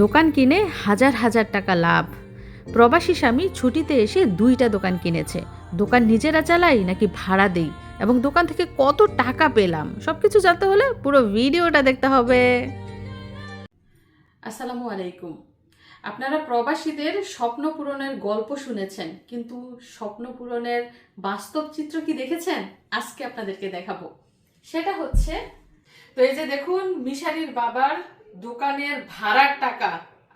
দোকান কিনে হাজার হাজার টাকা লাভ। প্রবাসী স্বামী ছুটিতে এসে দুইটা দোকান কিনেছে। দোকান নিজেরা চালাই নাকি ভাড়া দেই? এবং দোকান থেকে কত টাকা পেলাম? সব কিছু জানতে হলে পুরো ভিডিওটা দেখতে হবে। আসসালামু আলাইকুম। আপনারা প্রবাসীদের স্বপ্ন পূরণের গল্প শুনেছেন, কিন্তু স্বপ্ন পূরণের বাস্তব চিত্র কি দেখেছেন? আজকে আপনাদেরকে দেখাবো। সেটা হচ্ছে, তো এই যে দেখুন, মিশারির বাবার দোকানের ভাড়ার টাকা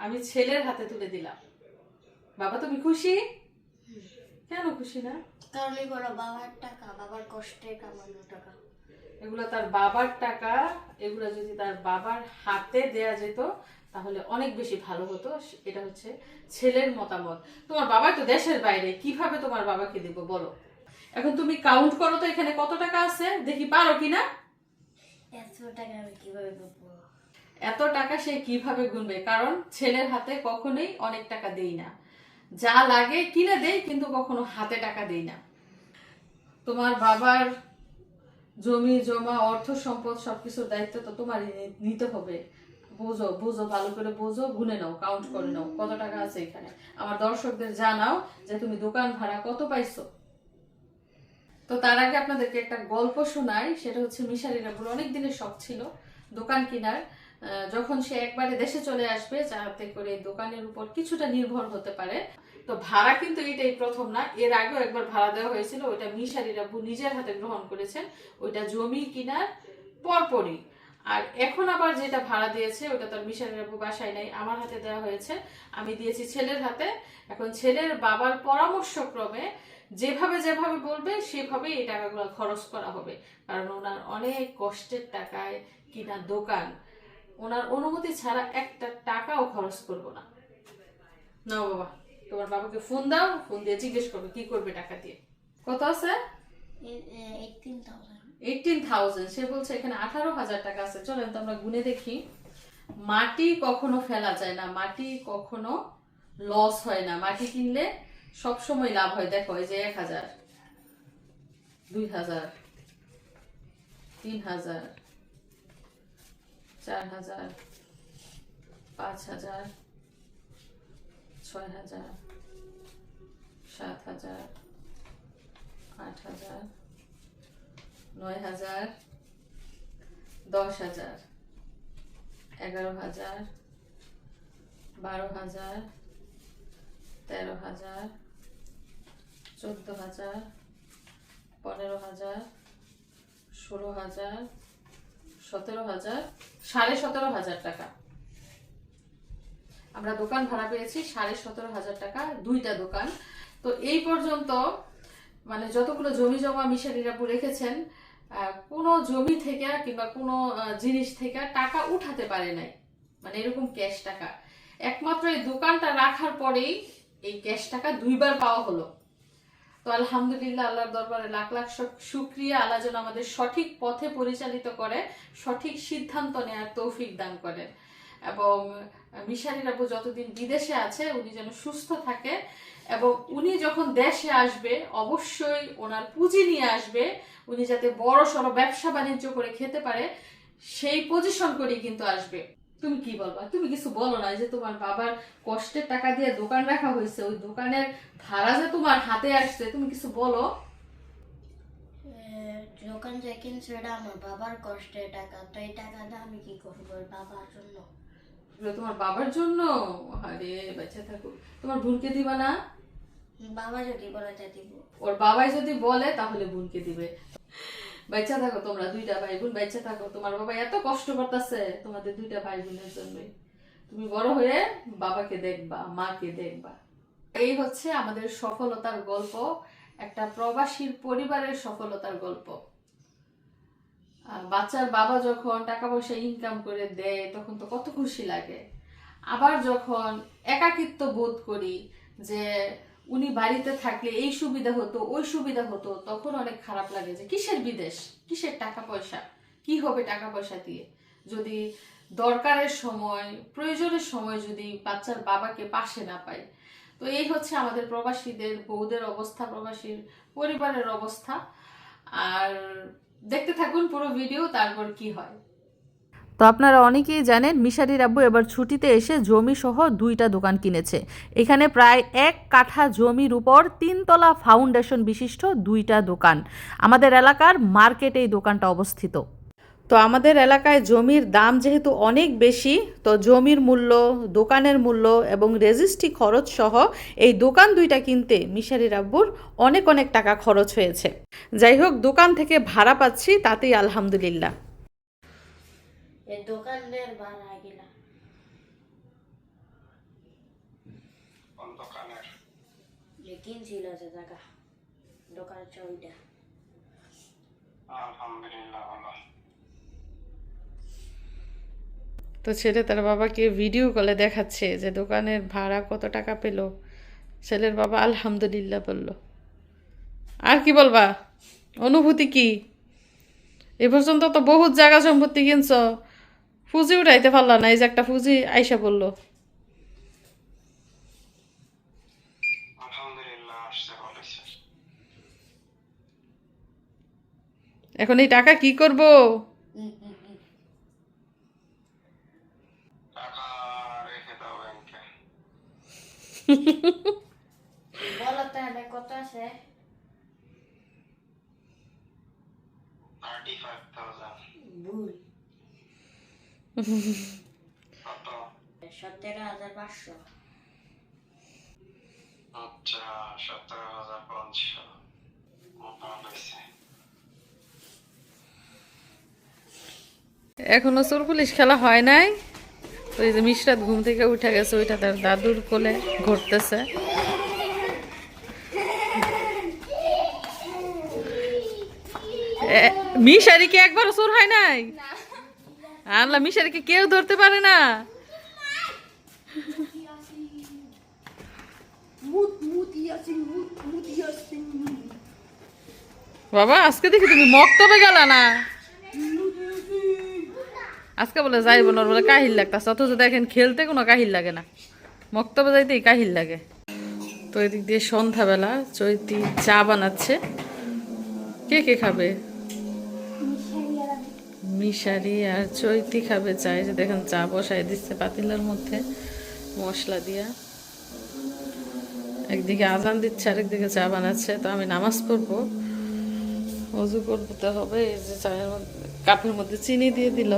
আমি ছেলের হাতে তুলে দিলাম। বাবা তুমি খুশি? কেন খুশি না? কারণ এগুলো বাবার টাকা বাবার কষ্টে কামানো টাকা। এগুলো তার বাবার টাকা এগুলো যদি তার বাবার হাতে দেয়া যেত তাহলে অনেক বেশি ভালো হতো। এটা হচ্ছে ছেলের মতামত। তোমার বাবা তো দেশের বাইরে কীভাবে তোমার বাবাকে দেব বলো? এখন তুমি কাউন্ট করো তো এখানে কত টাকা আছে দেখি পারো কিনা? এত টাকা আমি কীভাবে পাবো এত টাকা সে কীভাবে গুনবে? কারণ ছেলের হাতে কখনোই অনেক টাকা দেই না। যা লাগে কিনে দেই, কিন্তু কখনো হাতে টাকা দেই না। তোমার বাবার জমি, জমা, অর্থ সম্পদ সবকিছুর দায়িত্ব তো তোমারই নি- নিতে হবে। বোঝো বোঝো, ভালো করে বোঝো, গুনে নাও কাউন্ট করে নাও, কত টাকা আছে এখানে। আমার দর্শকদের জানাও যে তুমি দোকান ভাড়া কত পাইছো। তো তার আগে আপনাদেরকে একটা গল্প শোনাই, সেটা হচ্ছে মিশারি রাবুর অনেক দিনের শখ ছিল দোকান কেনার। যখন সে একবারে দেশে চলে আসবে, যাতে করে দোকানের উপর কিছুটা নির্ভর হতে পারে। তো ভাড়া কিন্তু এটাই প্রথম না, এর আগেও একবার ভাড়া দেওয়া হয়েছিল, ওইটা মিশারি রাবু নিজের হাতে গ্রহণ করেছেন, ওইটা জমি কিনার পরপরই। আর এখন আবার যেটা ভাড়া দিয়েছে ওটা তার মিশারি রাবু বাসায় নাই, আমার হাতে দেওয়া হয়েছে। আমি দিয়েছি ছেলের হাতে। এখন ছেলের বাবার পরামর্শক্রমে যেভাবে যেভাবে বলবে সেভাবে এই টাকাগুলো খরচ করা হবে। কারণ ওনার অনেক কষ্টের টাকায় কিনা দোকান। ওনার অনুমতি ছাড়া একটা টাকাও খরচ করব না। না বাবা তোমার বাবাকে ফোন দাও ফোন দিয়ে জিজ্ঞেস করবে কি করবে টাকা দিয়ে। কত আছে? এইটিন থাউজেন্ড সে বলছে এখানে আঠারো হাজার টাকা আছে। চলেন তো আমরা গুনে দেখি। মাটি কখনো ফেলা যায় না মাটি কখনো লস হয় না। মাটি কিনলে সব সময় লাভ হয়। দেখো এই যে এক হাজার দুই হাজার তিন হাজার চার হাজার পাঁচ হাজার ছয় হাজার সাত হাজার আট হাজার নয় হাজার দশ হাজার এগারো হাজার বারো হাজার তেরো হাজার চোদ্দ হাজার পনেরো হাজার ষোলো হাজার সতেরো হাজার, সাড়ে সতেরো হাজার টাকা। আমরা দোকান ভাড়া পেয়েছি সাড়ে সতেরো হাজার টাকা, দুইটা দোকান। তো এই পর্যন্ত মানে যতগুলো জমি জমা মিশারিরাপু রেখেছেন কোনো জমি থেকে কিংবা কোনো জিনিস থেকে টাকা উঠাতে পারে নাই। মানে এরকম ক্যাশ টাকা। একমাত্র এই দোকানটা রাখার পরেই এই ক্যাশ টাকা দুইবার পাওয়া হলো। তো আলহামদুলিল্লাহ আল্লাহর দরবারে লাখ লাখ শুক্রিয়া। আল্লাহ যেন আমাদের সঠিক পথে পরিচালিত করে, সঠিক সিদ্ধান্ত নেওয়ার তৌফিক দান করেন। এবং মিশারি রাবু যতদিন বিদেশে আছে, উনি যেন সুস্থ থাকে এবং উনি যখন দেশে আসবে, অবশ্যই ওনার পুঁজি নিয়ে আসবে, উনি যাতে বড় সড়ো ব্যবসা বাণিজ্য করে খেতে পারে, সেই পজিশন করেই কিন্তু আসবে। তুমি কি বলবা? তুমি কিছু বলো না যে তোমার বাবার কষ্টের টাকা দিয়ে দোকান রাখা হয়েছে ওই দোকানের ভাড়া যে তোমার হাতে আসছে তুমি কিছু বলো? দোকান যে কিনছে এটা আমার বাবার কষ্টের টাকা তো এই টাকাটা আমি কি করব বাবার জন্য? তোমার বাবার জন্য? আরে বাচ্চা থাকো। তোমার বোনকে দিবা না? বাবা যদি বলে দিব। ওর বাবাই যদি বলে তাহলে বোনকে দিবে। বাচ্চা থাকো তোমরা, দুইটা ভাই বোন বাচ্চা থাকো। তোমার বাবা এত কষ্ট করতেছে তোমাদের দুইটা ভাই বোনের জন্যই। তুমি বড় হয়ে বাবাকে দেখবা, মাকে দেখবা। এই হচ্ছে আমাদের সফলতার গল্প, একটা প্রবাসীর পরিবারের সফলতার গল্প। বাচ্চার বাবা যখন টাকা পয়সা ইনকাম করে দেয়, তখন তো কত খুশি লাগে। আবার যখন একাকিত্ব বোধ করি যে উনি বাড়িতে থাকলে এই সুবিধা হতো, ওই সুবিধা হতো, তখন অনেক খারাপ লাগে যে কিসের বিদেশ? কিসের টাকা পয়সা? কি হবে টাকা পয়সা দিয়ে? যদি দরকারের সময়, প্রয়োজনের সময় যদি বাচ্চার বাবাকে পাশে না পায়। তো এই হচ্ছে আমাদের প্রবাসীদের, বউদের অবস্থা, প্রবাসীর পরিবারের অবস্থা। আর দেখতে থাকুন পুরো ভিডিও, তারপর কি হয়। তো আপনারা অনেকেই জানেন, মিশারির আব্বু এবার ছুটিতে এসে জমি সহ দুইটা দোকান কিনেছে। এখানে প্রায় এক কাঠা জমির উপর তিনতলা ফাউন্ডেশন বিশিষ্ট দুইটা দোকান। আমাদের এলাকার মার্কেটে এই দোকানটা অবস্থিত। তো আমাদের এলাকায় জমির দাম যেহেতু অনেক বেশি, তো জমির মূল্য, দোকানের মূল্য এবং রেজিস্ট্রি খরচ সহ এই দোকান দুইটা কিনতে মিশারির আব্বুর অনেক অনেক টাকা খরচ হয়েছে। যাই হোক, দোকান থেকে ভাড়া পাচ্ছি তাতেই আলহামদুলিল্লাহ। এই দোকানের ভাড়া গিলা কোন দোকানের যে কিনছিল যে জায়গা আলহামদুলিল্লাহ ভালো তো ছেলে তার বাবাকে ভিডিও কলে দেখাচ্ছে যে দোকানের ভাড়া কত টাকা পেল। ছেলের বাবা আলহামদুলিল্লাহ বলল। আর কি বলবা? অনুভূতি কি? এ পর্যন্ত তো বহুত জায়গা সম্পত্তি কিনছ। ফুজি উঠাইতে পারলা না এই যে একটা ফুজি আইসা বলল এখন এই টাকা কি করব? কত আছে থার্টি ফাইভ থাউজেন্ড ভুল কত সতেরো হাজার পাঁচশো। আচ্ছা সতেরো হাজার পাঁচশো। এখনও চোর পুলিশ খেলা হয় নাই। ওই যে মিশরাত ঘুম থেকে উঠে গেছে ওইটা তার দাদুর কোলে ঘুরতেছে। মিশারি কি একবারও চোর হয় নাই? আল্লাহ মিশারিকে কেউ ধরতে পারে না। বাবা আজকে দেখি তুমি মক্তবে গেলা না? আজকে বলে যাইব না বলে কাহিল লাগতাছে। অথচ দেখেন খেলতে কোনো কাহিল লাগে না। মক্তবে যাইতেই কাহিল লাগে। তো এদিক দিয়ে সন্ধ্যাবেলা চৈতি চা বানাচ্ছে। কে কে খাবে? মিশারি আর চৈতি খাবে চা এই যে দেখেন চা বসাই দিচ্ছে পাতিলার মধ্যে মশলা দিয়া। একদিকে আজান দিচ্ছে, আরেকদিকে চা বানাচ্ছে। তো আমি নামাজ পড়ব, অজু করতে হবে। এই যে চায়ের মধ্যে, কাপের মধ্যে চিনি দিয়ে দিল।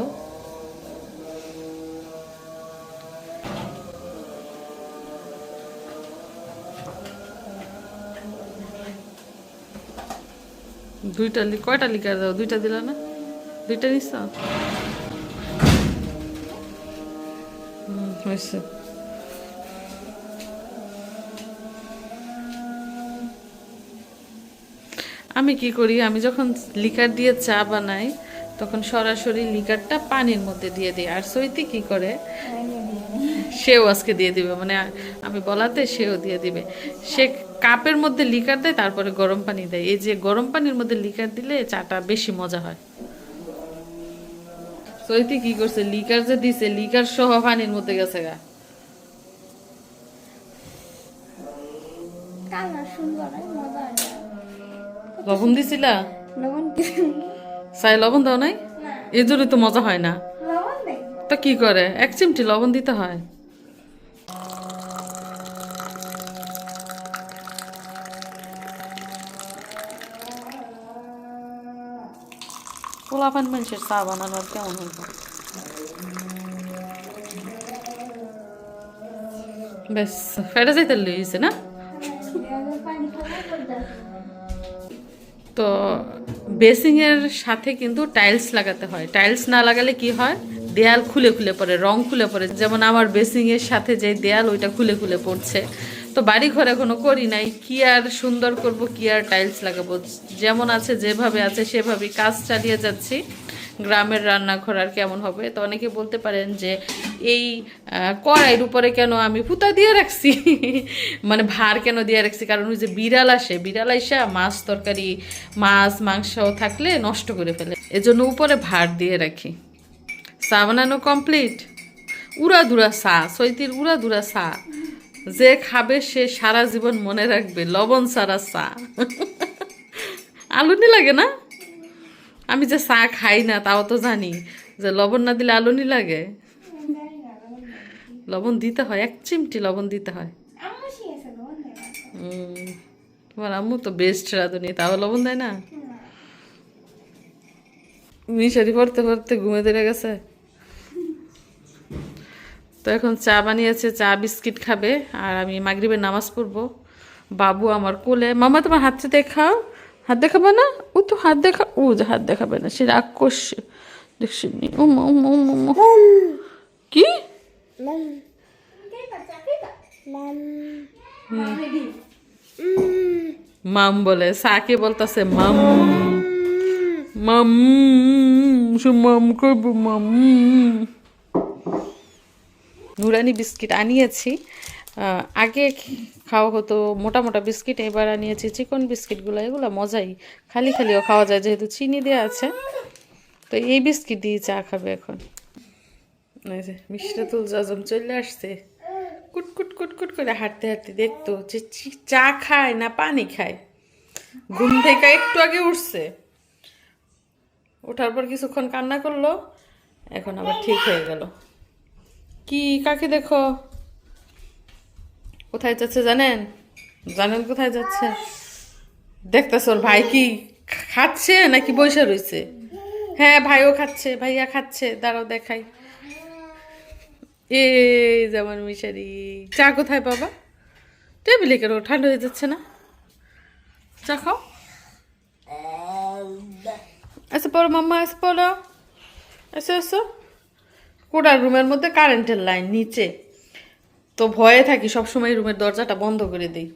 দুইটা কয়টা লিকার দাও? দুইটা দিলা না? দুইটা হয়েছে। আমি কি করি? আমি যখন লিকার দিয়ে চা বানাই তখন সরাসরি লিকারটা পানির মধ্যে দিয়ে দিই। আর সৈতি কি করে? সেও আজকে দিয়ে দিবে। মানে আমি বলাতে সেও দিয়ে দিবে। সে কাপের মধ্যে লিকার দেয় তারপরে গরম পানি দেয়। এই যে গরম পানির মধ্যে লিকার দিলে চাটা বেশি মজা হয়। সৈতি কি করছে? লিকার যে দিছে লিকার সহ পানির মধ্যে গেছে গা। লবণ দিছিলা? সাই লবণ দাও নাই? এই জন্য তো মজা হয় না। তো কি করে? এক চিমটি লবণ দিতে হয়। পোলাপান মানুষের চা বানানোর কেমন হইব বেশ ফেটে যাইতে লইছে না তো বেসিংয়ের সাথে কিন্তু টাইলস লাগাতে হয়। টাইলস না লাগালে কি হয়? দেয়াল খুলে খুলে পড়ে, রং খুলে পড়ে। যেমন আমার বেসিংয়ের সাথে যে দেয়াল, ওইটা খুলে খুলে পড়ছে। তো বাড়ি ঘর এখনও করি নাই, কি আর সুন্দর করব, কি আর টাইলস লাগাবো। যেমন আছে, যেভাবে আছে, সেভাবেই কাজ চালিয়ে যাচ্ছি। গ্রামের রান্নাঘর আর কেমন হবে? তো অনেকে বলতে পারেন যে, এই কড়াইয়ের উপরে কেন আমি ফুতা দিয়ে রাখছি? মানে ভার কেন দিয়ে রাখছি? কারণ ওই যে বিড়াল আসে, বিড়াল আইসা মাছ তরকারি, মাছ, মাংস থাকলে নষ্ট করে ফেলে। এজন্য উপরে ভার দিয়ে রাখি। চা বানানো কমপ্লিট উড়া দুরা চা সৈতির উড়া দুরা চা যে খাবে সে সারা জীবন মনে রাখবে লবণ ছাড়া চা। আলুনি লাগে না? আমি যে চা খাই না তাও তো জানি যে লবণ না দিলে আলু নি লাগে। লবণ দিতে হয় এক চিমটি লবণ দিতে হয়। তোমার আম্মু তো বেস্ট রাঁধুনি তাও লবণ দেয় না। মিশারি পড়তে পড়তে ঘুমে ধরে গেছে। তো এখন চা বানিয়েছে চা বিস্কিট খাবে আর আমি মাগরিবের নামাজ পড়ব। বাবু আমার কোলে মামা তোমার হাতটা দেখাও। হাত দেখাবে না? ও তো হাত দেখা ও যে হাত দেখাবে না সে রাগ করছে দেখছি। কি? মাম। বলে সাকে বলতেছে? মাম। মাম। মাম করব মাম। নুরানি বিস্কিট আনিয়েছি। আগে খাওয়া হতো মোটা মোটা বিস্কিট, এবার আনিয়েছি চিকন বিস্কিটগুলো, এগুলো মজাই। খালি খালিও খাওয়া যায়, যেহেতু চিনি দেওয়া আছে। তো এই বিস্কিট দিয়ে চা খাবে এখন। মিষ্টাতুল জাজম চলে আসছে। কুটকুট কুট কুট কুট করে হাঁটতে হাঁটতে দেখতো যে চা খায় না পানি খায়। ঘুম থেকে একটু আগে উঠছে। ওঠার পর কিছুক্ষণ কান্না করল, এখন আবার ঠিক হয়ে গেল। কি কাকে দেখো? কোথায় যাচ্ছে জানেন? জানেন কোথায় যাচ্ছে? দেখতেছ ওর ভাই কি খাচ্ছে নাকি বসে রয়েছে হ্যাঁ ভাইও খাচ্ছে ভাইয়া খাচ্ছে দাঁড়াও দেখাই। এ যেমন মিশারি চা কোথায় বাবা? টেবিলে কেন ঠান্ডা হয়ে যাচ্ছে না? চা খাও। এসে পড়ো মাম্মা এসে পড়ো। এসো এসো। কোটার রুমের মধ্যে কারেন্টের লাইন নিচে। তো ভয়ে থাকি, সবসময় রুমের দরজাটা বন্ধ করে দিই।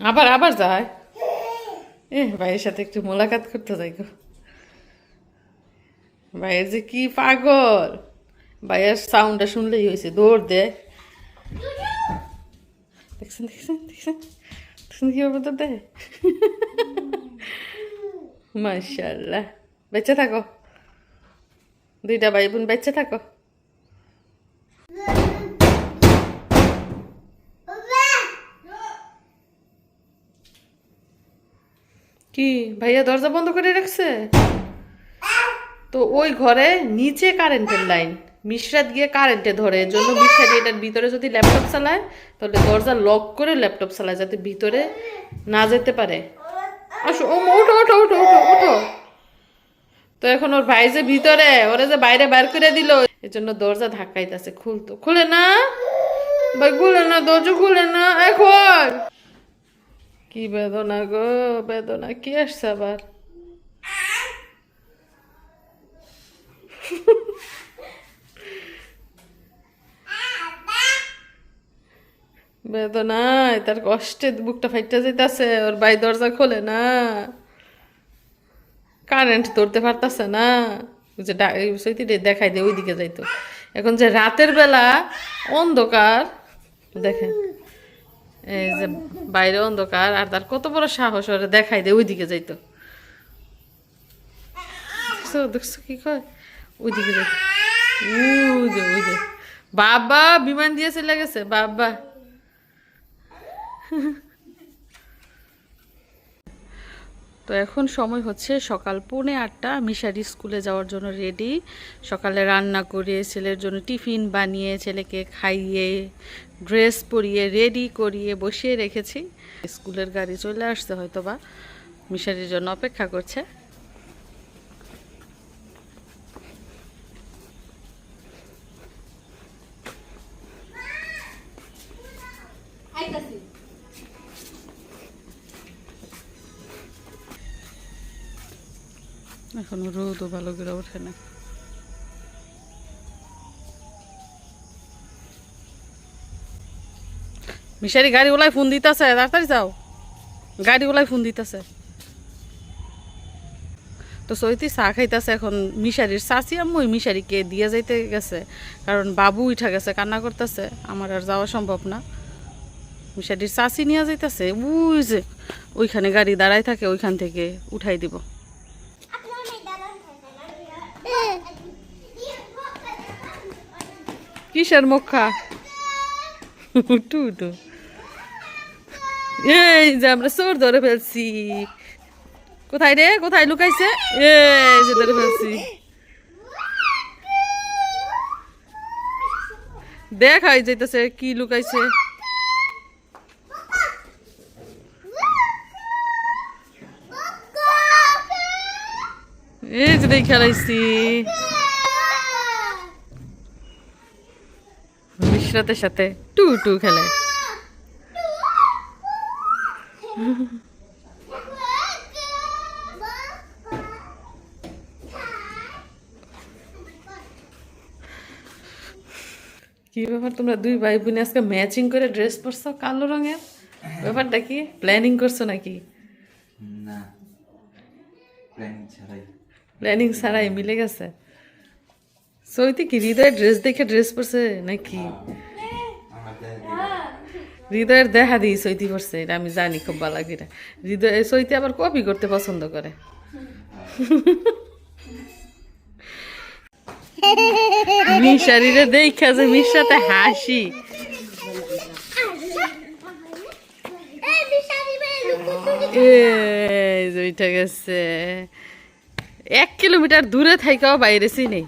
আবার আবার যায়। এ, ভাইয়ের সাথে একটু মোলাকাত করতে যাই গো। ভাইয়ের যে কি পাগল। ভাইয়ের সাউন্ডটা শুনলেই হয়েছে, দৌড় দে। দেখছেন দেখছেন দেখছেন? দেখছেন কীভাবে তো দে? মাশাল্লাহ বেঁচে থাকো। দুইটা ভাই বোন বেঁচে থাকো। কি, ভাইয়া দরজা বন্ধ করে রাখছে? তো ওই ঘরে নিচে কারেন্টের লাইন। মিশরাত গিয়ে কারেন্টে ধরে জন্য মিশরাত এটার ভিতরে যদি ল্যাপটপ চালায়, তাহলে দরজা লক করে ল্যাপটপ চালায়, যাতে ভিতরে না যেতে পারে। আসো ওঠো ওঠো ওঠো ওঠো ওঠো। তো এখন ওর ভাই যে ভিতরে, ওরে যে বাইরে বার করে দিল এর জন্য দরজা ধাক্কাইতেছে, খুলতো। খুলে না? ভাই, খুলে না, দরজা খুলে না, এখন! কি বেদনা গো, বেদনা, কি আসছে আবার? বেদনায়, তার কষ্টে বুকটা ফাইটটা যেতেছে ওর বাই দরজা খোলে না। কারেন্ট ধরতে পারতাছে না। যে সৈতি দেখাই দে ওইদিকে যাইতো। এখন যে রাতের বেলা অন্ধকার, দেখেন, এই যে বাইরে অন্ধকার, আর তার কত বড় সাহস ওরে দেখাই দে ওইদিকে যাইতো। দেখছ কি কয়? ওইদিকে যাইতো। যে। বাবা, বিমান দিয়ে চলে গেছে, বাবা। তো এখন সময় হচ্ছে সকাল পৌনে আটটা। মিশারি স্কুলে যাওয়ার জন্য রেডি সকালে রান্না করে ছেলের জন্য টিফিন বানিয়ে, ছেলেকে খাইয়ে ড্রেস পরিয়ে রেডি করিয়ে বসিয়ে রেখেছি। স্কুলের গাড়ি চলে আসতে হয়তো বা মিশারির জন্য অপেক্ষা করছে। এখনও রোদও ভালো করে ওঠে না। মিশারি গাড়িওয়ালায় ফোন দিতেছে, তাড়াতাড়ি যাও। গাড়িওয়ালায় ফোন দিতেছে। তো সৈতি চা খাইতেছে এখন মিশারির চাচি আম্মু মিশারিকে দিয়ে যাইতে গেছে। কারণ বাবু উঠা গেছে, কান্না করতেছে। আমার আর যাওয়া সম্ভব না। মিশারির চাচি নিয়ে যাইতেছে যে ওইখানে গাড়ি দাঁড়ায় থাকে, ওইখান থেকে উঠাই দিব। কিসের মক্ষা উঠু উঠু। এই যে আমরা চোর ধরে ফেলছি। কোথায় রে? কোথায় লুকাইছে? এই যে ধরে ফেলছি। দেখাই যাইতেছে কি লুকাইছে। এই যে খেলাইছি খেলাইছি সাথে টু টু খেলে। কি ব্যাপার তোমরা দুই ভাই বোন আজকে ম্যাচিং করে ড্রেস পরছো কালো রঙের? ব্যাপারটা কি? প্ল্যানিং করছ নাকি? না প্ল্যানিং ছাড়াই। প্ল্যানিং ছাড়াই মিলে গেছে? সৈতি কি হৃদয়ের ড্রেস দেখে ড্রেস পরছে নাকি হৃদয়ের দেখা দিই সৈতি পরছে এটা আমি জানি খুব ভালো লাগে এটা হৃদয় সৈতি আবার কপি করতে পছন্দ করে মিশারিরে দেখা যে মিশাতে হাসি এই যে গেছে এক কিলোমিটার দূরে থাইকাও বাইরে চিনি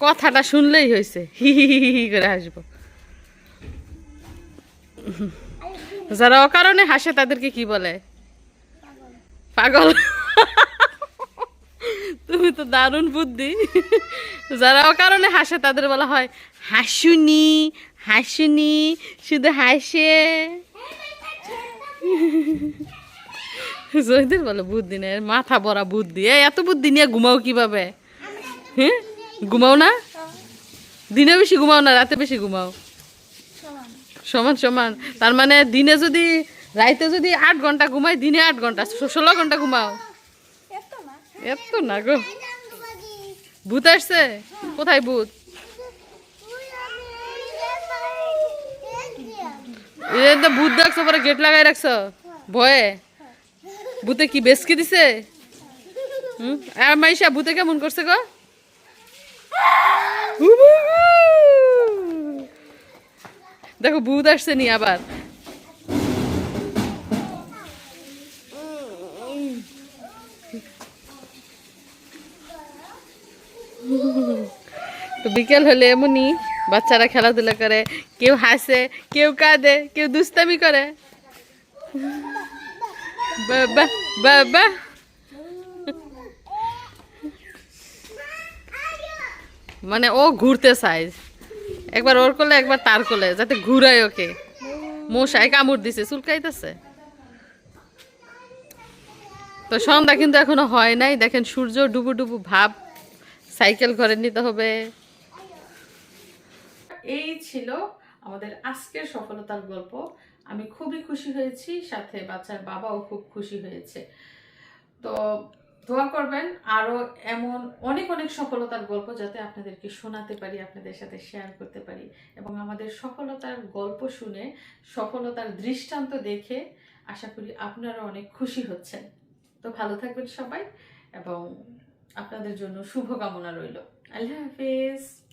কথাটা শুনলেই হয়েছে। হি হি করে হাসবো। যারা অকারণে হাসে, তাদেরকে কি বলে? পাগল। তুমি তো দারুণ বুদ্ধি। যারা অকারণে হাসে, তাদের বলা হয়, হাসুনি হাসুনি, শুধু হাসে। জয়দের বলে, বুদ্ধি নেই, মাথা বড়া বুদ্ধি। এত বুদ্ধি নিয়ে ঘুমাও কীভাবে? হ্যাঁ? ঘুমাও না? দিনে বেশি ঘুমাও না, রাতে বেশি ঘুমাও। সমান সমান। তার মানে দিনে যদি, রাইতে যদি আট ঘণ্টা ঘুমাই, দিনে আট ঘণ্টা ষোলো ঘণ্টা ঘুমাও। এত না গো। ভূত আসছে? কোথায় ভূত? ভূত দেখছ পরে গেট লাগাই রাখছো? ভয়ে? ভূতে কি বেসকি দিছে? হুম? আর মাইশা, ভূতে কেমন করছে গো! দেখো, ভূত আসছে নি আবার। বিকেল হলে এমনই বাচ্চারা খেলাধুলা করে, কেউ হাসে, কেউ কাঁদে, কেউ দুস্তামি করে। বাবা বাবা মানে ও ঘুরতে চায়। একবার ওর কোলে, একবার তার কোলে, যাতে ঘুরায় ওকে। মশাই কামড় দিছে, চুলকাইতেছে। তো সন্ধ্যা কিন্তু এখনও হয় নাই। দেখেন সূর্য ডুবু ডুবু ভাব, সাইকেল ঘরে নিতে হবে। এই ছিল আমাদের আজকের সফলতার গল্প। আমি খুবই খুশি হয়েছি, সাথে বাচ্চার বাবাও খুব খুশি হয়েছে। তো দোয়া করবেন। আরও এমন অনেক অনেক সফলতার গল্প যাতে আপনাদেরকে শোনাতে পারি, আপনাদের সাথে শেয়ার করতে পারি। এবং আমাদের সফলতার গল্প শুনে, সফলতার দৃষ্টান্ত দেখে আশা করি আপনারা অনেক খুশি হচ্ছেন। তো ভালো থাকবেন সবাই এবং আপনাদের জন্য শুভকামনা রইল। আল্লাহ হাফিজ।